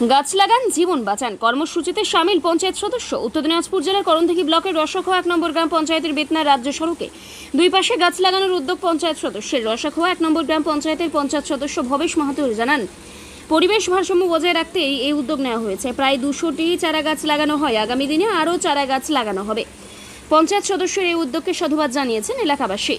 গাছ লাগান, জীবন বাঁচান। কর্মসূচিতে সামিল পঞ্চায়েত সদস্য। উত্তর দিনাজপুর জেলার করণথেকি ব্লকের রসাখোয়া এক নম্বর গ্রাম পঞ্চায়েতের বেতনা রাজ্য সড়কে। দুই পাশে গাছ লাগানোর উদ্যোগ পঞ্চায়েত সদস্যের। রসাখোয়া এক নম্বর গ্রাম পঞ্চায়েতের পঞ্চায়েত সদস্য ভবেশ মাহাতুর জানান, পরিবেশ ভারসাম্য বজায় রাখতেই এই উদ্যোগ নেওয়া হয়েছে। প্রায় দুশোটি চারা গাছ লাগানো হয়। আগামী দিনে আরও চারা গাছ লাগানো হবে। পঞ্চায়েত সদস্যের এই উদ্যোগকে সাধুবাদ জানিয়েছেন এলাকাবাসী।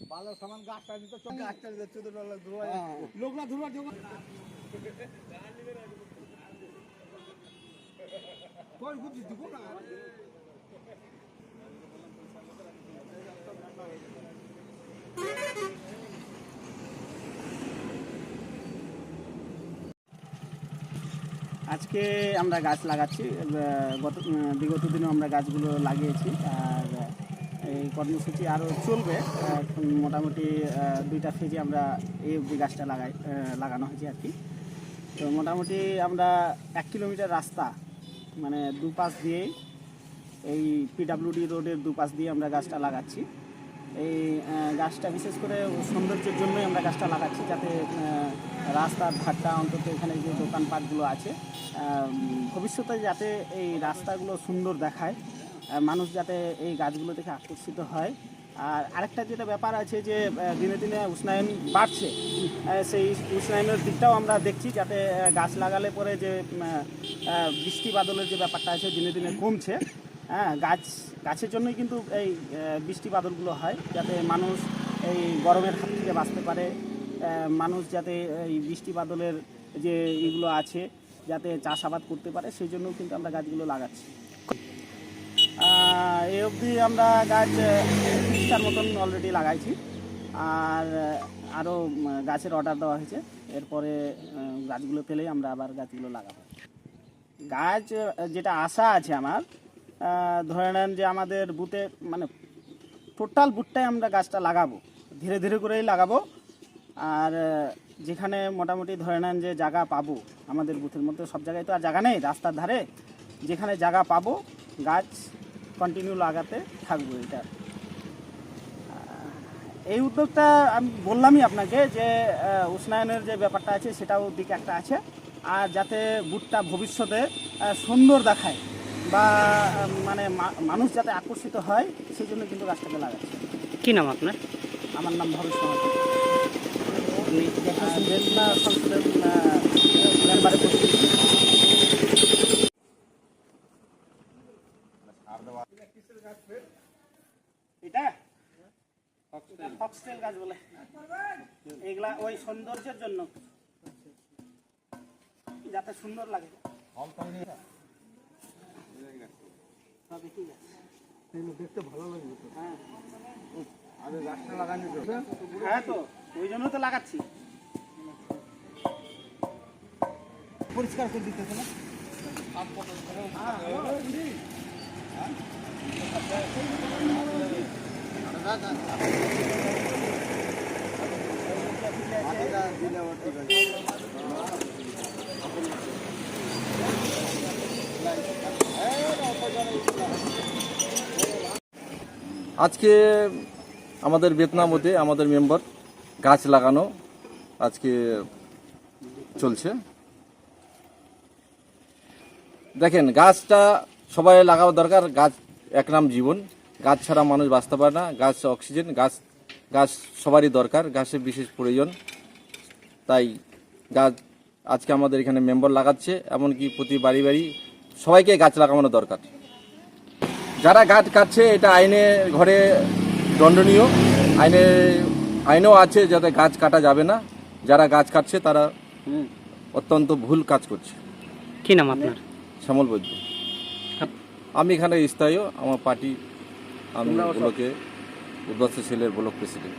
ভালো সামান গাছটা চোখ গাছটা দিতে চোদ্দ ডলার ধোয়া লোকরা ধোয়া জোগাড়। কই বুঝছি দিব না আজকে আমরা গাছ লাগাচ্ছি। গত বিগত দিনে আমরা গাছগুলো লাগিয়েছি। আর এই কর্মসূচি আরও চলবে। মোটামুটি দুইটা ফেজে আমরা এই অবধি গাছটা লাগাই লাগানো হয়েছে আর কি। তো মোটামুটি আমরা এক কিলোমিটার রাস্তা মানে দুপাশ দিয়েই এই পিডাব্লিউডি রোডের দুপাশ দিয়ে আমরা গাছটা লাগাচ্ছি। এই গাছটা বিশেষ করে সৌন্দর্যের জন্যই আমরা গাছটা লাগাচ্ছি, যাতে রাস্তার ধারটা অন্তত এখানে যে দোকানপাটগুলো আছে ভবিষ্যতে যাতে এই রাস্তাগুলো সুন্দর দেখায়। মানুষ যাতে এই গাছগুলো থেকে আকর্ষিত হয়। আর আরেকটা যেটা ব্যাপার আছে যে দিনে দিনে উষ্ণায়ন বাড়ছে সেই উষ্ণায়নের দিকটাও আমরা দেখছি যাতে গাছ লাগালে পরে যে বৃষ্টি বাদলের যে ব্যাপারটা আছে দিনে দিনে কমছে। হ্যাঁ গাছ, গাছের জন্যই কিন্তু এই বৃষ্টি বাদলগুলো হয় যাতে মানুষ এই গরমের হাত থেকে বাঁচতে পারে। মানুষ যাতে এই বৃষ্টি বাদলের যে এগুলো আছে, যাতে চাষাবাদ করতে পারে, সেই জন্য কিন্তু আমরা গাছগুলো লাগাচ্ছি। এই অবধি আমরা গাছ তিরিশটার মতন অলরেডি লাগাইছি। আর আরও গাছের অর্ডার দেওয়া হয়েছে। এরপরে গাছগুলো পেলেই আমরা আবার গাছগুলো লাগাবো। গাছ যেটা আশা আছে আমার ধরে নেন যে আমাদের বুথে মানে টোটাল বুথটাই আমরা গাছটা লাগাবো। ধীরে ধীরে করেই লাগাবো। আর যেখানে মোটামুটি ধরে নেন যে জায়গা পাবো আমাদের বুথের মধ্যে, সব জায়গায় তো আর জায়গা নেই, রাস্তার ধারে। যেখানে জায়গা পাবো, গাছ কন্টিনিউ লাগাতে থাকব এটা। এই উদ্যোগটা আমি বললামই আপনাকে যে উষ্ণায়নের যে ব্যাপারটা আছে সেটাও দিক একটা আছে। আর যাতে বুটটা ভবিষ্যতে সুন্দর দেখায় বা মানে মানুষ যাতে আকর্ষিত হয় সেই জন্য কিন্তু গাছটাকে লাগাচ্ছে। কি নাম আপনার? আমার নাম মেম্বারে এটা? ফক্সটেল গাছ বলে। এগুলা ওই সৌন্দর্যের জন্য। যাতে সুন্দর লাগে। হ্যাঁ। হ্যাঁ তো, ওই জন্য তো লাগাচ্ছি। পরিষ্কার করে দিতে না? আজকে আমাদের বেতনামতে আমাদের মেম্বার গাছ লাগানো আজকে চলছে। দেখেন, গাছটা সবাই লাগানো দরকার, গাছ এক নাম জীবন। গাছ ছাড়া মানুষ বাঁচতে পারে না গাছ অক্সিজেন গাছ গাছ সবারই দরকার গাছের বিশেষ প্রয়োজন। তাই গাছ আজকে আমাদের এখানে মেম্বার লাগাচ্ছে এমনকি প্রতি বাড়ি বাড়ি সবাইকে গাছ লাগানো দরকার। যারা গাছ কাটছে এটা আইনে ঘরে দণ্ডনীয়। আইনে আইনেও আছে যাতে গাছ কাটা যাবে না। যারা গাছ কাটছে তারা অত্যন্ত ভুল কাজ করছে। কি নাম আপনার? শ্যামল বৈদ্য। আমি এখানে স্থায়ী আমার পার্টি আমি ওগুলোকে উদ্বাস্ত সেলের ব্লক প্রেসিডেন্ট।